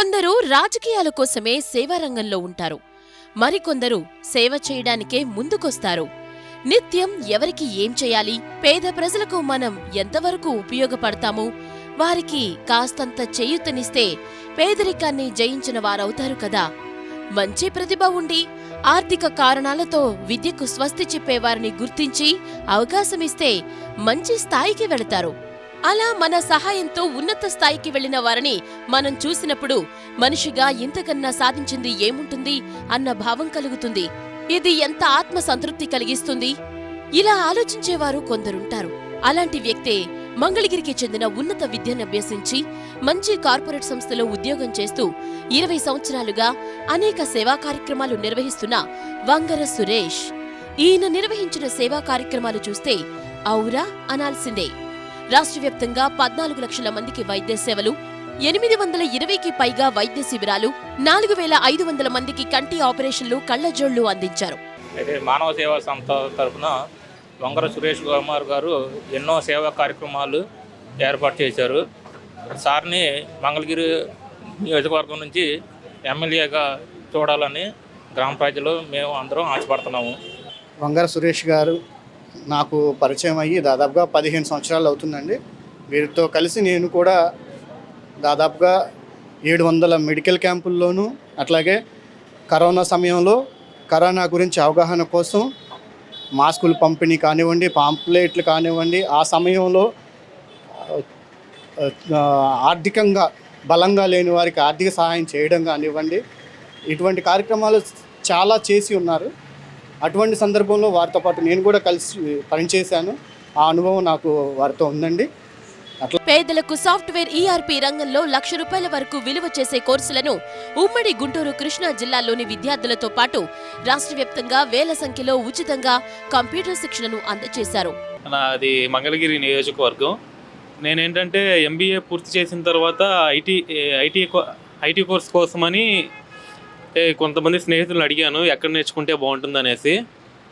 కొందరు రాజకీయాల కోసమే సేవారంగంలో ఉంటారు. మరికొందరు సేవ చేయడానికే ముందుకొస్తారు. నిత్యం ఎవరికి ఏం చేయాలి? పేద ప్రజలకు మనం ఎంతవరకు ఉపయోగపడతాము? వారికి కాస్తంత చేయూతనిస్తే పేదరికాన్ని జయించిన వారవుతారు కదా. మంచి ప్రతిభ ఉండి ఆర్థిక కారణాలతో విద్యకు స్వస్తి చెప్పేవారిని గుర్తించి అవకాశమిస్తే మంచి స్థాయికి వెళతారు. అలా మన సహాయంతో ఉన్నత స్థాయికి వెళ్ళిన వారిని మనం చూసినప్పుడు మనిషిగా ఇంతకన్నా సాధించింది ఏముంటుంది అన్న భావం కలుగుతుంది. ఇది ఎంత ఆత్మ సంతృప్తి కలిగిస్తుంది? ఇలా ఆలోచించేవారు కొందరుంటారు. అలాంటి వ్యక్తే మంగళగిరికి చెందిన ఉన్నత విద్యను అభ్యసించి మంచి కార్పొరేట్ సంస్థలో ఉద్యోగం చేస్తూ ఇరవై సంవత్సరాలుగా అనేక సేవా కార్యక్రమాలు నిర్వహిస్తున్న వంగర సురేష్. ఈయన నిర్వహించిన సేవా కార్యక్రమాలు చూస్తే ఔరా అనాల్సిందే. రాష్ట్ర వ్యాప్తంగా పద్నాలుగు లక్షల మందికి వైద్య సేవలు ఎనిమిది వందల ఇరవైకి పైగా వైద్య శిబిరాలు నాలుగు వేల ఐదు వందల మందికి కంటి ఆపరేషన్లు కళ్ళజోళ్ళు అందించారు. అయితే మానవ సేవా సంస్థ తరఫున వంగర సురేష్ కుమార్ గారు ఎన్నో సేవా కార్యక్రమాలు ఏర్పాటు చేశారు. సార్ని మంగళగిరి నియోజకవర్గం నుంచి ఎమ్మెల్యేగా చూడాలని గ్రామ ప్రజలు మేము అందరం ఆశపడుతున్నాము. వంగర సురేష్ గారు నాకు పరిచయం అయ్యి దాదాపుగా పదిహేను సంవత్సరాలు అవుతుందండి. వీరితో కలిసి నేను కూడా దాదాపుగా ఏడు వందల మెడికల్ క్యాంపుల్లోనూ అట్లాగే కరోనా సమయంలో కరోనా గురించి అవగాహన కోసం మాస్కులు పంపిణీ కానివ్వండి పాంప్లెట్లు కానివ్వండి ఆ సమయంలో ఆర్థికంగా బలంగా లేని వారికి ఆర్థిక సహాయం చేయడం కానివ్వండి ఇటువంటి కార్యక్రమాలు చాలా చేసి ఉన్నారు. అటువంటి సందర్భంలో వారితో పాటు నేను కూడా కలిసి పనిచేశాను. ఆ అనుభవం నాకు వారితో ఉందండి. పేదలకు సాఫ్ట్వేర్ ఈఆర్పీ రంగంలో లక్ష రూపాయల వరకు విలువ చేసే కోర్సులను ఉమ్మడి గుంటూరు కృష్ణా జిల్లాలోని విద్యార్థులతో పాటు రాష్ట్ర వ్యాప్తంగా వేల సంఖ్యలో ఉచితంగా కంప్యూటర్ శిక్షణను అందజేశారు. నాది మంగళగిరి నియోజకవర్గం. నేనేంటంటే ఎంబీఏ పూర్తి చేసిన తర్వాత ఐటీ ఐటీ ఐటీ కోర్స్ కోసమని అంటే కొంతమంది స్నేహితులను అడిగాను ఎక్కడ నేర్చుకుంటే బాగుంటుంది అనేసి.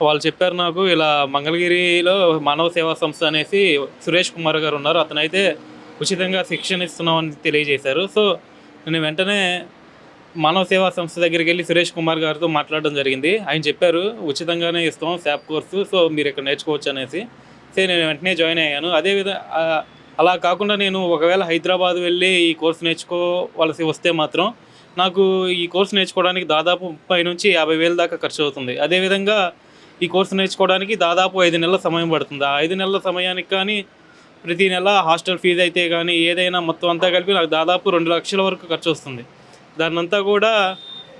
వాళ్ళు చెప్పారు నాకు ఇలా మంగళగిరిలో మానవ సేవా సంస్థ అనేసి సురేష్ కుమార్ గారు ఉన్నారు. అతనైతే ఉచితంగా శిక్షణ ఇస్తున్నామని తెలియజేశారు. సో నేను వెంటనే మానవ సేవా సంస్థ దగ్గరికి వెళ్ళి సురేష్ కుమార్ గారితో మాట్లాడడం జరిగింది. ఆయన చెప్పారు ఉచితంగానే ఇస్తాం శాప్ కోర్సు సో మీరు ఇక్కడ నేర్చుకోవచ్చు అనేసి. సో నేను వెంటనే జాయిన్ అయ్యాను. అదేవిధంగా అలా కాకుండా నేను ఒకవేళ హైదరాబాద్ వెళ్ళి ఈ కోర్సు నేర్చుకోవాల్సి వస్తే మాత్రం నాకు ఈ కోర్సు నేర్చుకోవడానికి దాదాపు ముప్పై నుంచి యాభై వేల దాకా ఖర్చు అవుతుంది. అదేవిధంగా ఈ కోర్సు నేర్చుకోవడానికి దాదాపు ఐదు నెలల సమయం పడుతుంది. ఆ ఐదు నెలల సమయానికి కానీ ప్రతి నెల హాస్టల్ ఫీజు అయితే కానీ ఏదైనా మొత్తం అంతా కలిపి నాకు దాదాపు రెండు లక్షల వరకు ఖర్చు వస్తుంది. దాన్నంతా కూడా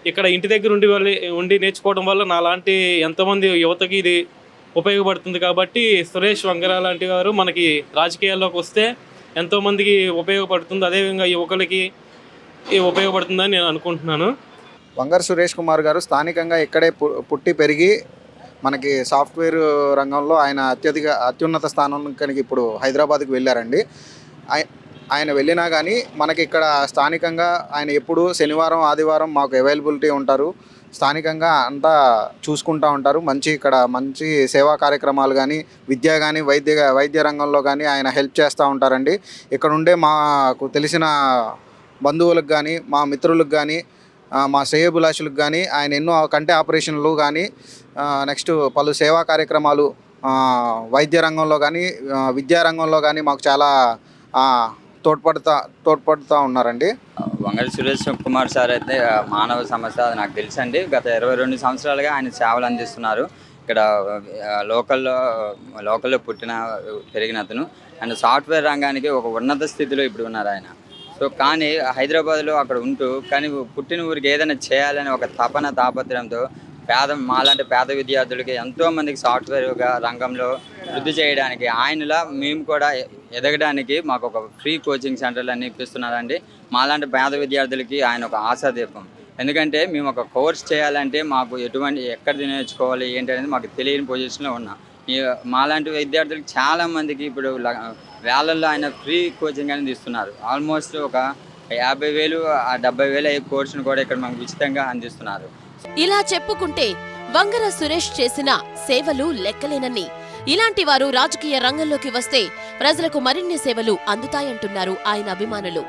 ఇక్కడ ఇంటి దగ్గర ఉండి వాళ్ళి ఉండి నేర్చుకోవడం వల్ల నాలాంటి ఎంతమంది యువతకి ఇది ఉపయోగపడుతుంది కాబట్టి సురేష్ వంగర లాంటి వారు మనకి రాజకీయాల్లోకి వస్తే ఎంతోమందికి ఉపయోగపడుతుంది. అదేవిధంగా యువకులకి ఉపయోగపడుతుందని నేను అనుకుంటున్నాను. వంగర్ సురేష్ కుమార్ గారు స్థానికంగా ఇక్కడే పు- పుట్టి పెరిగి మనకి సాఫ్ట్వేర్ రంగంలో ఆయన అత్యధిక అత్యున్నత స్థానానికి ఇప్పుడు హైదరాబాద్కి వెళ్ళారండి. ఆయన వెళ్ళినా కానీ మనకి ఇక్కడ స్థానికంగా ఆయన ఎప్పుడు శనివారం ఆదివారం మాకు అవైలబిలిటీ ఉంటారు. స్థానికంగా అంతా చూసుకుంటూ ఉంటారు. మంచి ఇక్కడ మంచి సేవా కార్యక్రమాలు కానీ విద్య కానీ వైద్య వైద్య రంగంలో కానీ ఆయన హెల్ప్ చేస్తూ ఉంటారండి. ఇక్కడ ఉండే మాకు తెలిసిన బంధువులకు కానీ మా మిత్రులకు కానీ మా శ్రేయభిలాషులకు కానీ ఆయన ఎన్నో కంటి ఆపరేషన్లు కానీ నెక్స్ట్ పలు సేవా కార్యక్రమాలు వైద్య రంగంలో కానీ విద్యారంగంలో కానీ మాకు చాలా తోడ్పడతా తోడ్పడుతూ ఉన్నారండి. వంగడి సురేష్ కుమార్ సార్ అయితే మానవ సమస్య అది నాకు తెలుసండి. గత ఇరవై రెండు సంవత్సరాలుగా ఆయన సేవలు అందిస్తున్నారు. ఇక్కడ లోకల్లో లోకల్లో పుట్టిన పెరిగిన అతను. అండ్ సాఫ్ట్వేర్ రంగానికి ఒక ఉన్నత స్థితిలో ఇప్పుడు ఉన్నారు ఆయన. సో కానీ హైదరాబాద్లో అక్కడ ఉంటూ కానీ పుట్టిన ఊరికి ఏదైనా చేయాలని ఒక తపన తాపత్రయంతో పేద మాలాంటి పేద విద్యార్థులకి ఎంతోమందికి సాఫ్ట్వేర్గా రంగంలో వృద్ధి చేయడానికి ఆయనలా మేము కూడా ఎదగడానికి మాకు ఒక ఫ్రీ కోచింగ్ సెంటర్లు అన్ని ఇప్పిస్తున్నారండి. మాలాంటి పేద విద్యార్థులకి ఆయన ఒక ఆశాదీపం. ఎందుకంటే మేము ఒక కోర్స్ చేయాలంటే మాకు ఎటువంటి ఎక్కడ నేర్చుకోవాలి ఏంటి అనేది మాకు తెలియని పొజిషన్లో ఉన్నాం. మాలాంటి విద్యార్థులకు చాలా మందికి ఇప్పుడు వేలల్లో ఆయన ఫ్రీ కోచింగ్ అనేది ఇస్తున్నారు. ఆల్మోస్ట్ ఒక యాభై వేలు డెబ్బై వేలు అయ్యే కోర్సును కూడా ఇక్కడ మనకు ఉచితంగా అందిస్తున్నారు. ఇలా చెప్పుకుంటే వంగర సురేష్ చేసిన సేవలు లెక్కలేనన్ని. ఇలాంటి వారు రాజకీయ రంగంలోకి వస్తే ప్రజలకు మరిన్ని సేవలు అందుతాయంటున్నారు ఆయన అభిమానులు.